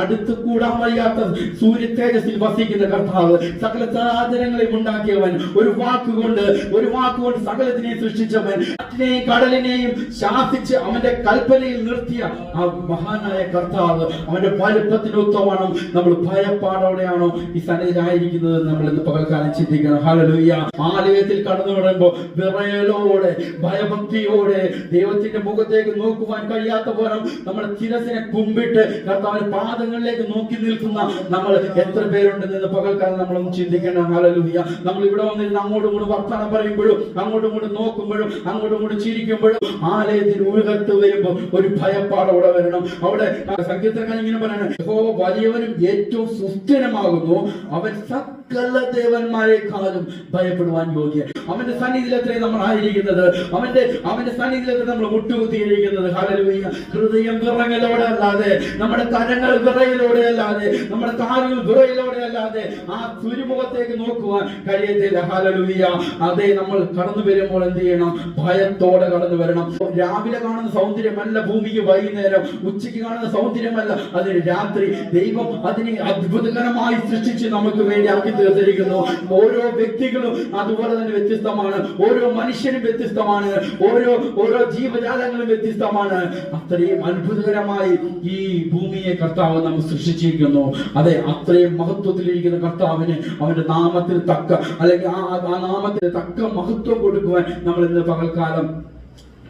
അടുത്ത് കൂടാൻ വയ്യാത്ത സൂര്യ തേജസ്സിൽ വസിക്കുന്ന കർത്താവ് സകല സാധനങ്ങളെയും ഉണ്ടാക്കിയവൻ ഒരു വാക്കുകൊണ്ട് ഒരു വാക്കുകൊണ്ട് സകലത്തിനെയും സൃഷ്ടിച്ചവൻ. കാറ്റിനെയും കടലിനെയും ശാസിച്ച് അവന്റെ കൽപ്പനയിൽ നിർത്തിയ ആ മഹാനായ കർത്താവ് അവന്റെ വലുപ്പത്തിന് ഒത്തവണ്ണം നമ്മൾ ഭയപ്പാടോടെയാണോ ഈ സന്നിധിയിലായിരിക്കുന്നത് നമ്മൾ ഇന്ന് പകൽക്കാലം ചിന്തിക്കണം. ഹല്ലേലൂയ. ആലയത്തിൽ കടന്നു വരുമ്പോ വിറയലോടെ ഭയഭക്തിയോടെ ദൈവത്തിന്റെ മുഖത്തേക്ക് നോക്കുവാൻ കഴിയാത്ത പോലും നമ്മൾ തിരസിനെ കുമ്പിട്ട് കർത്താവിന്റെ പാദങ്ങളിലേക്ക് നോക്കി നിൽക്കുന്ന നമ്മൾ എത്ര പേരുണ്ടെന്ന് പകൽക്കാലം നമ്മളൊന്ന് ചിന്തിക്കണം. ഹല്ലേലൂയ നമ്മൾ ഇവിടെ വന്നിരുന്ന് അങ്ങോട്ടും കൂടി വർത്തമാനം പറയുമ്പോഴും അങ്ങോട്ടും കൂടി നോക്കുമ്പോഴും അങ്ങോട്ടും കൂടി ചിരിക്കുമ്പോഴും ആലയത്തിൽ ഉഴുകത്ത് വരുമ്പോൾ ഒരു ഭയപ്പാട് അവിടെ വരണം. അവിടെ സംഗീതക്കാരൻ ഇങ്ങനെ പറയണം യഹോവ വലിയവനും ഏറ്റവും സുസ്ഥിരമാകുന്നു. അവൻ സകല ദേവന്മാരെക്കാളും ഭയപ്പെടുവാൻ യോഗ്യൻ. അവന്റെ സന്നിധിയിലത്രേ നമ്മൾ ആയിരിക്കുന്നത്. അവന്റെ അവന്റെ സന്നിധിയിലത്രേ നമ്മൾ മുട്ടുകുത്തിയിരിക്കുന്നത്. ഹല്ലേലൂയ ഹൃദയം വിറങ്ങലോടെ അല്ലാതെ നമ്മുടെ കരങ്ങൾ വിറയിലൂടെ അല്ലാതെ നമ്മുടെ കാലുകൾ വിറയിലൂടെ അല്ലാതെ ആ തുരുമുഖത്തേക്ക് നോക്കുവാൻ കഴിയത്തില്ല. ഹല്ലേലൂയ അതെ നമ്മൾ കടന്നു വരുമ്പോൾ എന്ത് ചെയ്യണം? ഭയത്തോടെ കടന്നു വരണം. രാവിലെ കാണുന്ന സൗന്ദര്യമല്ല ഭൂമിക്ക് വൈകുന്നേരം. ഉച്ചയ്ക്ക് കാണുന്ന സൗന്ദര്യമല്ല. അതിന് രാത്രി ദൈവം അതിനെ അത്ഭുതകരമായി സൃഷ്ടിച്ച് നമുക്ക് വേണ്ടി ആക്കി തീർത്തിരിക്കുന്നു ഓരോ വ്യക്തികളും അതുപോലെ തന്നെ വ്യത്യസ്തമാണ്. ഓരോ മനുഷ്യനും വ്യത്യസ്തമാണ്. ഓരോ ഓരോ ജീവജാലങ്ങളും വ്യത്യസ്തമാണ്. അത്രയും അത്ഭുതകരമായി ഈ ഭൂമിയെ കർത്താവ് നമ്മൾ സൃഷ്ടിച്ചിരിക്കുന്നു. അതെ അത്രയും മഹത്വത്തിലിരിക്കുന്ന കർത്താവിന് അവന്റെ നാമത്തിന് തക്ക അല്ലെങ്കിൽ ആ ആ നാമത്തിന് തക്ക മഹത്വം കൊടുക്കുവാൻ നമ്മൾ ഇന്ന് പകൽക്കാലം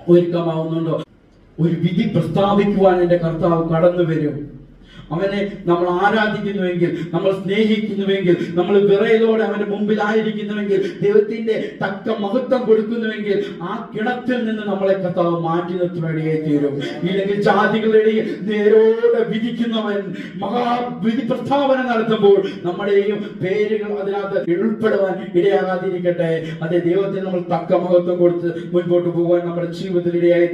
ഒരുക്കമാവുന്നുണ്ടോ? ഒരു വിധി പ്രസ്താവിക്കുവാൻ എന്റെ കർത്താവ് കടന്നു വരും അവനെ നമ്മൾ ആരാധിക്കുന്നുവെങ്കിൽ നമ്മൾ സ്നേഹിക്കുന്നുവെങ്കിൽ നമ്മൾ വിറയലോടെ അവന്റെ മുമ്പിലായിരിക്കുന്നുവെങ്കിൽ ദൈവത്തിന്റെ തക്ക മഹത്വം കൊടുക്കുന്നുവെങ്കിൽ ആ കിണറ്റിൽ നിന്ന് നമ്മളെ കർത്താവ് മാറ്റി നിർത്തുവാനിടയായി തീരും. ഇല്ലെങ്കിൽ ജാതികളുടെ ഇടയിൽ നേരോടെ വിധിക്കുന്നവൻ മഹാവിധി പ്രസ്താവന നടത്തുമ്പോൾ നമ്മുടെയും പേരുകൾ അതിനകത്ത് ഉൾപ്പെടുവാൻ ഇടയാകാതിരിക്കട്ടെ. അതെ ദൈവത്തിന് നമ്മൾ തക്ക മഹത്വം കൊടുത്ത് മുൻപോട്ട് പോകാൻ നമ്മുടെ ജീവിതത്തിൽ ഇടയായി